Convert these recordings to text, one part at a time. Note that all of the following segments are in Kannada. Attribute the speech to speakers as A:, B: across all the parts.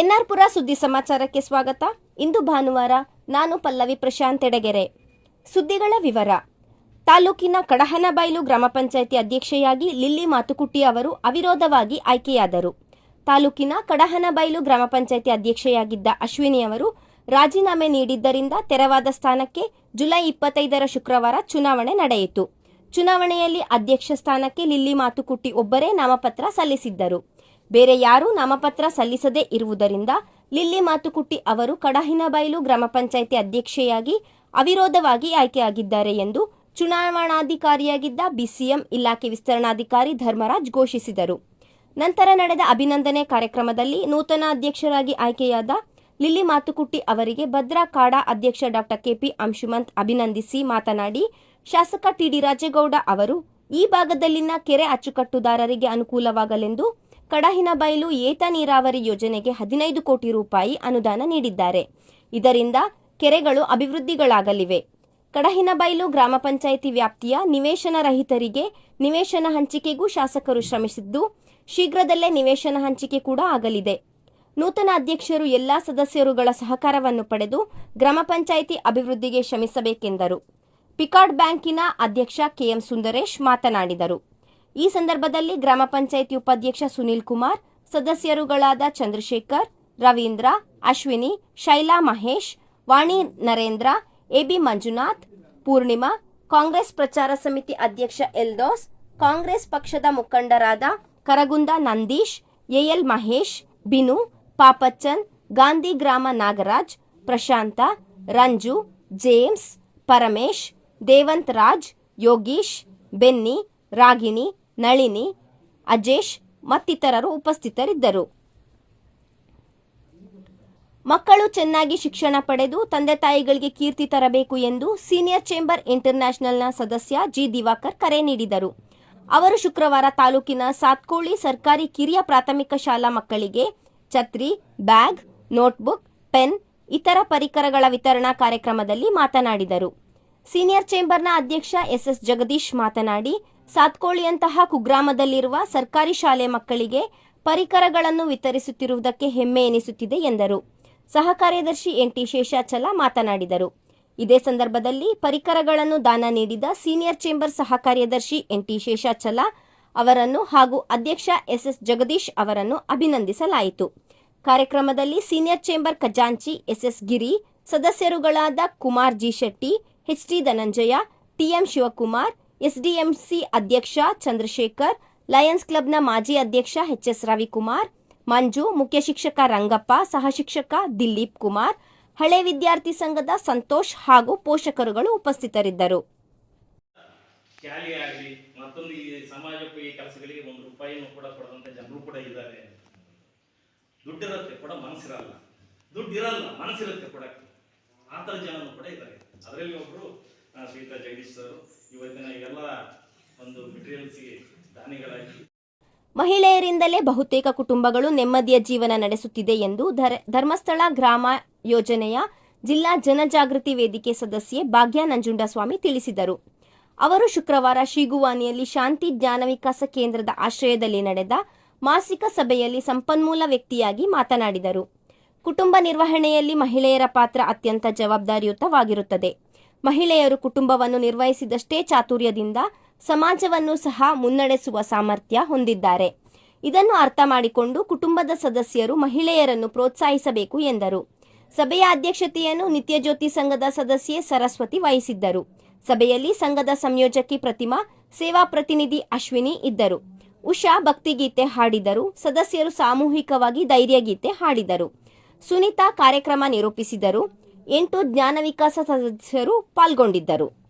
A: ಎನ್ಆರ್ಪುರ ಸುದ್ದಿ ಸಮಾಚಾರಕ್ಕೆ ಸ್ವಾಗತ. ಇಂದು ಭಾನುವಾರ ನಾನು ಪಲ್ಲವಿ ಪ್ರಶಾಂತ್ ಎಡಗೆರೆ. ಸುದ್ದಿಗಳ ವಿವರ. ತಾಲೂಕಿನ ಕಡಹನಬೈಲು ಗ್ರಾಮ ಪಂಚಾಯಿತಿ ಅಧ್ಯಕ್ಷೆಯಾಗಿ ಲಿಲ್ಲಿ ಮಾತುಕುಟ್ಟಿ ಅವರು ಅವಿರೋಧವಾಗಿ ಆಯ್ಕೆಯಾದರು. ತಾಲೂಕಿನ ಕಡಹನಬೈಲು ಗ್ರಾಮ ಪಂಚಾಯಿತಿ ಅಧ್ಯಕ್ಷೆಯಾಗಿದ್ದ ಅಶ್ವಿನಿ ಅವರು ರಾಜೀನಾಮೆ ನೀಡಿದ್ದರಿಂದ ತೆರವಾದ ಸ್ಥಾನಕ್ಕೆ ಜುಲೈ ಇಪ್ಪತ್ತೈದರ ಶುಕ್ರವಾರ ಚುನಾವಣೆ ನಡೆಯಿತು. ಚುನಾವಣೆಯಲ್ಲಿ ಅಧ್ಯಕ್ಷ ಸ್ಥಾನಕ್ಕೆ ಲಿಲ್ಲಿ ಮಾತುಕುಟ್ಟಿ ಒಬ್ಬರೇ ನಾಮಪತ್ರ ಸಲ್ಲಿಸಿದ್ದರು. ಬೇರೆ ಯಾರೂ ನಾಮಪತ್ರ ಸಲ್ಲಿಸದೇ ಇರುವುದರಿಂದ ಲಿಲ್ಲಿ ಮಾತುಕುಟ್ಟಿ ಅವರು ಕಡಹಿನಬೈಲು ಗ್ರಾಮ ಪಂಚಾಯಿತಿ ಅಧ್ಯಕ್ಷೆಯಾಗಿ ಅವಿರೋಧವಾಗಿ ಆಯ್ಕೆಯಾಗಿದ್ದಾರೆ ಎಂದು ಚುನಾವಣಾಧಿಕಾರಿಯಾಗಿದ್ದ ಬಿಸಿಎಂ ಇಲಾಖೆ ವಿಸ್ತರಣಾಧಿಕಾರಿ ಧರ್ಮರಾಜ್ ಘೋಷಿಸಿದರು. ನಂತರ ನಡೆದ ಅಭಿನಂದನೆ ಕಾರ್ಯಕ್ರಮದಲ್ಲಿ ನೂತನ ಅಧ್ಯಕ್ಷರಾಗಿ ಆಯ್ಕೆಯಾದ ಲಿಲ್ಲಿ ಮಾತುಕುಟ್ಟಿ ಅವರಿಗೆ ಭದ್ರಾ ಕಾಡಾ ಅಧ್ಯಕ್ಷ ಡಾಕ್ಟರ್ ಕೆಪಿ ಅಂಶುಮಂತ್ ಅಭಿನಂದಿಸಿ ಮಾತನಾಡಿ, ಶಾಸಕ ಟಿಡಿ ರಾಜೇಗೌಡ ಅವರು ಈ ಭಾಗದಲ್ಲಿನ ಕೆರೆ ಅಚ್ಚುಕಟ್ಟುದಾರರಿಗೆ ಅನುಕೂಲವಾಗಲೆಂದು ಕಡಹಿನಬೈಲು ಏತ ನೀರಾವರಿ ಯೋಜನೆಗೆ ಹದಿನೈದು ಕೋಟಿ ರೂಪಾಯಿ ಅನುದಾನ ನೀಡಿದ್ದಾರೆ. ಇದರಿಂದ ಕೆರೆಗಳು ಅಭಿವೃದ್ಧಿಗಳಾಗಲಿವೆ. ಕಡಹಿನಬೈಲು ಗ್ರಾಮ ಪಂಚಾಯಿತಿ ವ್ಯಾಪ್ತಿಯ ನಿವೇಶನ ರಹಿತರಿಗೆ ನಿವೇಶನ ಹಂಚಿಕೆಗೂ ಶಾಸಕರು ಶ್ರಮಿಸಿದ್ದು, ಶೀಘ್ರದಲ್ಲೇ ನಿವೇಶನ ಹಂಚಿಕೆ ಕೂಡ ಆಗಲಿದೆ. ನೂತನ ಅಧ್ಯಕ್ಷರು ಎಲ್ಲಾ ಸದಸ್ಯರುಗಳ ಸಹಕಾರವನ್ನು ಪಡೆದು ಗ್ರಾಮ ಪಂಚಾಯಿತಿ ಅಭಿವೃದ್ಧಿಗೆ ಶ್ರಮಿಸಬೇಕೆಂದರು. ಪಿಕಾರ್ಡ್ ಬ್ಯಾಂಕಿನ ಅಧ್ಯಕ್ಷ ಕೆಎಂ ಸುಂದರೇಶ್ ಮಾತನಾಡಿದರು. ಈ ಸಂದರ್ಭದಲ್ಲಿ ಗ್ರಾಮ ಪಂಚಾಯಿತಿ ಉಪಾಧ್ಯಕ್ಷ ಸುನೀಲ್ ಕುಮಾರ್, ಸದಸ್ಯರುಗಳಾದ ಚಂದ್ರಶೇಖರ್, ರವೀಂದ್ರ, ಅಶ್ವಿನಿ, ಶೈಲಾ ಮಹೇಶ್, ವಾಣಿ ನರೇಂದ್ರ, ಎಬಿ ಮಂಜುನಾಥ್, ಪೂರ್ಣಿಮಾ, ಕಾಂಗ್ರೆಸ್ ಪ್ರಚಾರ ಸಮಿತಿ ಅಧ್ಯಕ್ಷ ಎಲ್ದೋಸ್, ಕಾಂಗ್ರೆಸ್ ಪಕ್ಷದ ಮುಖಂಡರಾದ Karagunda Nandeesh, A L Mahesh, Binu, Papachan, Gandhi Grama Nagaraj, Prashanth, Ranju, James, Paramesh, Devanth Raj, Yogish, Benny, Ragini Nalini, Ajesh ಮತ್ತಿತರರು ಉಪಸ್ಥಿತರಿದ್ದರು. ಮಕ್ಕಳು ಚೆನ್ನಾಗಿ ಶಿಕ್ಷಣ ಪಡೆದು ತಂದೆ ತಾಯಿಗಳಿಗೆ ಕೀರ್ತಿ ತರಬೇಕು ಎಂದು ಸೀನಿಯರ್ ಚೇಂಬರ್ ಇಂಟರ್ನ್ಯಾಷನಲ್ನ ಸದಸ್ಯ ಜಿ ದಿವಾಕರ್ ಕರೆ ನೀಡಿದರು. ಅವರು ಶುಕ್ರವಾರ ತಾಲೂಕಿನ ಸಾತ್ಕೋಳಿ ಸರ್ಕಾರಿ ಕಿರಿಯ ಪ್ರಾಥಮಿಕ ಶಾಲಾ ಮಕ್ಕಳಿಗೆ ಛತ್ರಿ, ಬ್ಯಾಗ್, ನೋಟ್ಬುಕ್, ಪೆನ್, ಇತರ ಪರಿಕರಗಳ ವಿತರಣಾ ಕಾರ್ಯಕ್ರಮದಲ್ಲಿ ಮಾತನಾಡಿದರು. ಸೀನಿಯರ್ ಚೇಂಬರ್ನ ಅಧ್ಯಕ್ಷ ಎಸ್ಎಸ್ ಜಗದೀಶ್ ಮಾತನಾಡಿ ಸಾತ್ಕೋಳಿಯಂತಹ ಕುಗ್ರಾಮದಲ್ಲಿರುವ ಸರ್ಕಾರಿ ಶಾಲೆ ಮಕ್ಕಳಿಗೆ ಪರಿಕರಗಳನ್ನು ವಿತರಿಸುತ್ತಿರುವುದಕ್ಕೆ ಹೆಮ್ಮೆ ಎನಿಸುತ್ತಿದೆ ಎಂದರು. ಸಹ ಕಾರ್ಯದರ್ಶಿ ಎನ್ಟಿ ಶೇಷಾಚಲ ಮಾತನಾಡಿದರು. ಇದೇ ಸಂದರ್ಭದಲ್ಲಿ ಪರಿಕರಗಳನ್ನು ದಾನ ನೀಡಿದ ಸೀನಿಯರ್ ಚೇಂಬರ್ ಸಹ ಕಾರ್ಯದರ್ಶಿ ಎನ್ಟಿ ಶೇಷಾಚಲ ಅವರನ್ನು ಹಾಗೂ ಅಧ್ಯಕ್ಷ ಎಸ್ಎಸ್ ಜಗದೀಶ್ ಅವರನ್ನು ಅಭಿನಂದಿಸಲಾಯಿತು. ಕಾರ್ಯಕ್ರಮದಲ್ಲಿ ಸೀನಿಯರ್ ಚೇಂಬರ್ ಖಜಾಂಚಿ S S Giri, ಸದಸ್ಯರುಗಳಾದ Kumar G Shetty HT Dhananjaya TM Shivakumar SDMC ಅಧ್ಯಕ್ಷ ಚಂದ್ರಶೇಖರ್, ಲಯನ್ಸ್ ಕ್ಲಬ್ನ ಮಾಜಿ ಅಧ್ಯಕ್ಷ ಎಚ್ ಎಸ್ ರವಿಕುಮಾರ್, ಮಂಜು, ಮುಖ್ಯ ಶಿಕ್ಷಕ ರಂಗಪ್ಪ, ಸಹ ಶಿಕ್ಷಕ ದಿಲೀಪ್ ಕುಮಾರ್, ಹಳೆ ವಿದ್ಯಾರ್ಥಿ ಸಂಘದ ಸಂತೋಷ್ ಹಾಗೂ ಪೋಷಕರುಗಳು ಉಪಸ್ಥಿತರಿದ್ದರು.
B: ಮತ್ತೊಂದು ಈ ಸಮಾಜೋಪಯೋಗಿ ಕೆಲಸಗಳಿಗೆ ಒಂದು ರೂಪಾಯಿನೂ ಕೂಡ ಕೊಡದಂತ ಜನರು ಕೂಡ ಇದ್ದಾರೆ. ದುಡ್ಡಿರುತ್ತೆ ಕೂಡ ಮನಸ್ಸಿರಲ್ಲ. ದುಡ್ಡು ಇರಲ್ಲ ಮನಸ್ಸಿರುತ್ತೆ ಕೊಡಕ್ಕೆ. ಆ ಥರ ಜನರು ಕೂಡ ಇದ್ದಾರೆ. ಅದರಲ್ಲಿ ಒಬ್ಬರು ಶ್ರೀಯುತ ಜಗದೀಶ್ ಸರ್, ಇವತ್ತಿನ ಎಲ್ಲ ಒಂದು ಮೆಟೀರಿಯಲ್ಸ್ಗೆ ದಾನಿಗಳಾಗಿ.
A: ಮಹಿಳೆಯರಿಂದಲೇ ಬಹುತೇಕ ಕುಟುಂಬಗಳು ನೆಮ್ಮದಿಯ ಜೀವನ ನಡೆಸುತ್ತಿದೆ ಎಂದು ಧರ- ಧರ್ಮಸ್ಥಳ ಗ್ರಾಮ ಯೋಜನೆಯ ಜಿಲ್ಲಾ ಜನಜಾಗೃತಿ ವೇದಿಕೆ ಸದಸ್ಯೆ ಭಾಗ್ಯ ನಂಜುಂಡಸ್ವಾಮಿ ತಿಳಿಸಿದರು. ಅವರು ಶುಕ್ರವಾರ ಶಿಗುವಾನಿಯಲ್ಲಿ ಶಾಂತಿ ಜ್ಞಾನ ವಿಕಾಸ ಕೇಂದ್ರದ ಆಶ್ರಯದಲ್ಲಿ ನಡೆದ ಮಾಸಿಕ ಸಭೆಯಲ್ಲಿ ಸಂಪನ್ಮೂಲ ವ್ಯಕ್ತಿಯಾಗಿ ಮಾತನಾಡಿದರು. ಕುಟುಂಬ ನಿರ್ವಹಣೆಯಲ್ಲಿ ಮಹಿಳೆಯರ ಪಾತ್ರ ಅತ್ಯಂತ ಜವಾಬ್ದಾರಿಯುತವಾಗಿರುತ್ತದೆ. ಮಹಿಳೆಯರು ಕುಟುಂಬವನ್ನು ನಿರ್ವಹಿಸಿದಷ್ಟೇ ಚಾತುರ್ಯದಿಂದ ಸಮಾಜವನ್ನು ಸಹ ಮುನ್ನಡೆಸುವ ಸಾಮರ್ಥ್ಯ ಹೊಂದಿದ್ದಾರೆ. ಇದನ್ನು ಅರ್ಥ ಮಾಡಿಕೊಂಡು ಕುಟುಂಬದ ಸದಸ್ಯರು ಮಹಿಳೆಯರನ್ನು ಪ್ರೋತ್ಸಾಹಿಸಬೇಕು ಎಂದರು. ಸಭೆಯ ಅಧ್ಯಕ್ಷತೆಯನ್ನು ನಿತ್ಯಜ್ಯೋತಿ ಸಂಘದ ಸದಸ್ಯೆ ಸರಸ್ವತಿ ವಹಿಸಿದ್ದರು. ಸಭೆಯಲ್ಲಿ ಸಂಘದ ಸಂಯೋಜಕಿ ಪ್ರತಿಮಾ, ಸೇವಾ ಪ್ರತಿನಿಧಿ ಅಶ್ವಿನಿ ಇದ್ದರು. ಉಷಾ ಭಕ್ತಿಗೀತೆ ಹಾಡಿದರು. ಸದಸ್ಯರು ಸಾಮೂಹಿಕವಾಗಿ ಧೈರ್ಯಗೀತೆ ಹಾಡಿದರು. ಸುನೀತಾ ಕಾರ್ಯಕ್ರಮ ನಿರೂಪಿಸಿದರು. ಎಂಟು ಜ್ಞಾನ ವಿಕಾಸ ಸದಸ್ಯರು ಪಾಲ್ಗೊಂಡಿದ್ದರು.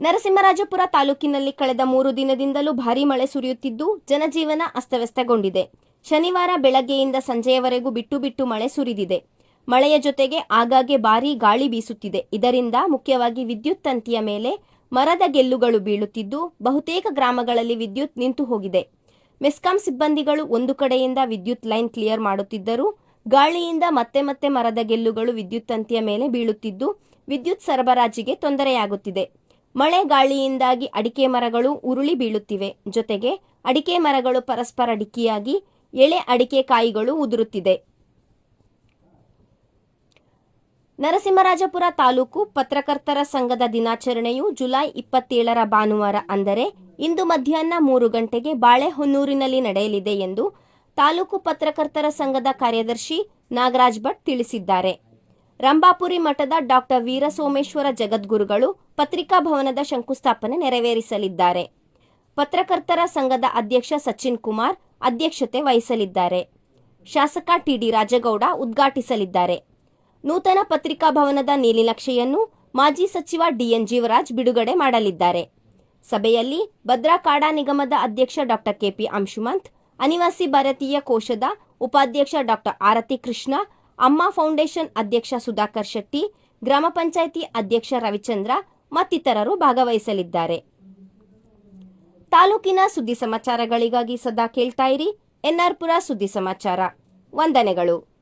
A: ನರಸಿಂಹರಾಜಪುರ ತಾಲೂಕಿನಲ್ಲಿ ಕಳೆದ ಮೂರು ದಿನದಿಂದಲೂ ಭಾರೀ ಮಳೆ ಸುರಿಯುತ್ತಿದ್ದು, ಜನಜೀವನ ಅಸ್ತವ್ಯಸ್ತಗೊಂಡಿದೆ. ಶನಿವಾರ ಬೆಳಗ್ಗೆಯಿಂದ ಸಂಜೆಯವರೆಗೂ ಬಿಟ್ಟು ಬಿಟ್ಟು ಮಳೆ ಸುರಿದಿದೆ. ಮಳೆಯ ಜೊತೆಗೆ ಆಗಾಗ್ಗೆ ಭಾರೀ ಗಾಳಿ ಬೀಸುತ್ತಿದೆ. ಇದರಿಂದ ಮುಖ್ಯವಾಗಿ ವಿದ್ಯುತ್ ತಂತಿಯ ಮೇಲೆ ಮರದ ಗೆಲ್ಲುಗಳು ಬೀಳುತ್ತಿದ್ದು, ಬಹುತೇಕ ಗ್ರಾಮಗಳಲ್ಲಿ ವಿದ್ಯುತ್ ನಿಂತು ಹೋಗಿದೆ. ಮೆಸ್ಕಾಂ ಸಿಬ್ಬಂದಿಗಳು ಒಂದು ಕಡೆಯಿಂದ ವಿದ್ಯುತ್ ಲೈನ್ ಕ್ಲಿಯರ್ ಮಾಡುತ್ತಿದ್ದರೂ. ಗಾಳಿಯಿಂದ ಮತ್ತೆ ಮತ್ತೆ ಮರದ ಗೆಲ್ಲುಗಳು ವಿದ್ಯುತ್ ತಂತಿಯ ಮೇಲೆ ಬೀಳುತ್ತಿದ್ದು, ವಿದ್ಯುತ್ ಸರಬರಾಜಿಗೆ ತೊಂದರೆಯಾಗುತ್ತಿದೆ. ಮಳೆ ಗಾಳಿಯಿಂದಾಗಿ ಅಡಿಕೆ ಮರಗಳು ಉರುಳಿ ಬೀಳುತ್ತಿವೆ. ಜೊತೆಗೆ ಅಡಿಕೆ ಮರಗಳು ಪರಸ್ಪರ ಡಿಕ್ಕಿಯಾಗಿ ಎಳೆ ಅಡಿಕೆ ಕಾಯಿಗಳು ಉದುರುತ್ತಿದೆ. ನರಸಿಂಹರಾಜಪುರ ತಾಲೂಕು ಪತ್ರಕರ್ತರ ಸಂಘದ ದಿನಾಚರಣೆಯು ಜುಲೈ ಇಪ್ಪತ್ತೇಳರ ಭಾನುವಾರ, ಅಂದರೆ ಇಂದು ಮಧ್ಯಾಹ್ನ ಮೂರು ಗಂಟೆಗೆ ಬಾಳೆಹೊನ್ನೂರಿನಲ್ಲಿ ನಡೆಯಲಿದೆ ಎಂದು ತಾಲೂಕು ಪತ್ರಕರ್ತರ ಸಂಘದ ಕಾರ್ಯದರ್ಶಿ ನಾಗರಾಜ್ ಭಟ್ ತಿಳಿಸಿದ್ದಾರೆ. ರಂಭಾಪುರಿ ಮಠದ ಡಾಕ್ಟರ್ ವೀರಸೋಮೇಶ್ವರ ಜಗದ್ಗುರುಗಳು ಪತ್ರಿಕಾ ಭವನದ ಶಂಕುಸ್ಥಾಪನೆ ನೆರವೇರಿಸಲಿದ್ದಾರೆ. ಪತ್ರಕರ್ತರ ಸಂಘದ ಅಧ್ಯಕ್ಷ ಸಚಿನ್ ಕುಮಾರ್ ಅಧ್ಯಕ್ಷತೆ ವಹಿಸಲಿದ್ದಾರೆ. ಶಾಸಕ ಟಿಡಿ ರಾಜಗೌಡ ಉದ್ಘಾಟಿಸಲಿದ್ದಾರೆ. ನೂತನ ಪತ್ರಿಕಾ ಭವನದ ನೀಲಿನಕ್ಷೆಯನ್ನು ಮಾಜಿ ಸಚಿವ ಡಿಎನ್ ಜೀವರಾಜ್ ಬಿಡುಗಡೆ ಮಾಡಲಿದ್ದಾರೆ. ಸಭೆಯಲ್ಲಿ ಭದ್ರಾ ಕಾಡಾ ನಿಗಮದ ಅಧ್ಯಕ್ಷ ಡಾಕ್ಟರ್ ಕೆಪಿ ಅಂಶುಮಂತ್ ಅನಿವಾಸಿ ಭಾರತೀಯ ಕೋಶದ ಉಪಾಧ್ಯಕ್ಷ ಡಾಕ್ಟರ್ ಆರತಿ ಕೃಷ್ಣ, ಅಮ್ಮ ಫೌಂಡೇಶನ್ ಅಧ್ಯಕ್ಷ ಸುಧಾಕರ್ ಶೆಟ್ಟಿ, ಗ್ರಾಮ ಪಂಚಾಯಿತಿ ಅಧ್ಯಕ್ಷ ರವಿಚಂದ್ರ ಮತ್ತಿತರರು ಭಾಗವಹಿಸಲಿದ್ದಾರೆ. ತಾಲೂಕಿನ ಸುದ್ದಿ ಸಮಾಚಾರಗಳಿಗಾಗಿ ಸದಾ ಕೇಳ್ತಾ ಇರಿ. ಎನ್ಆರ್ಪುರ ಸುದ್ದಿ ಸಮಾಚಾರ. ವಂದನೆಗಳು.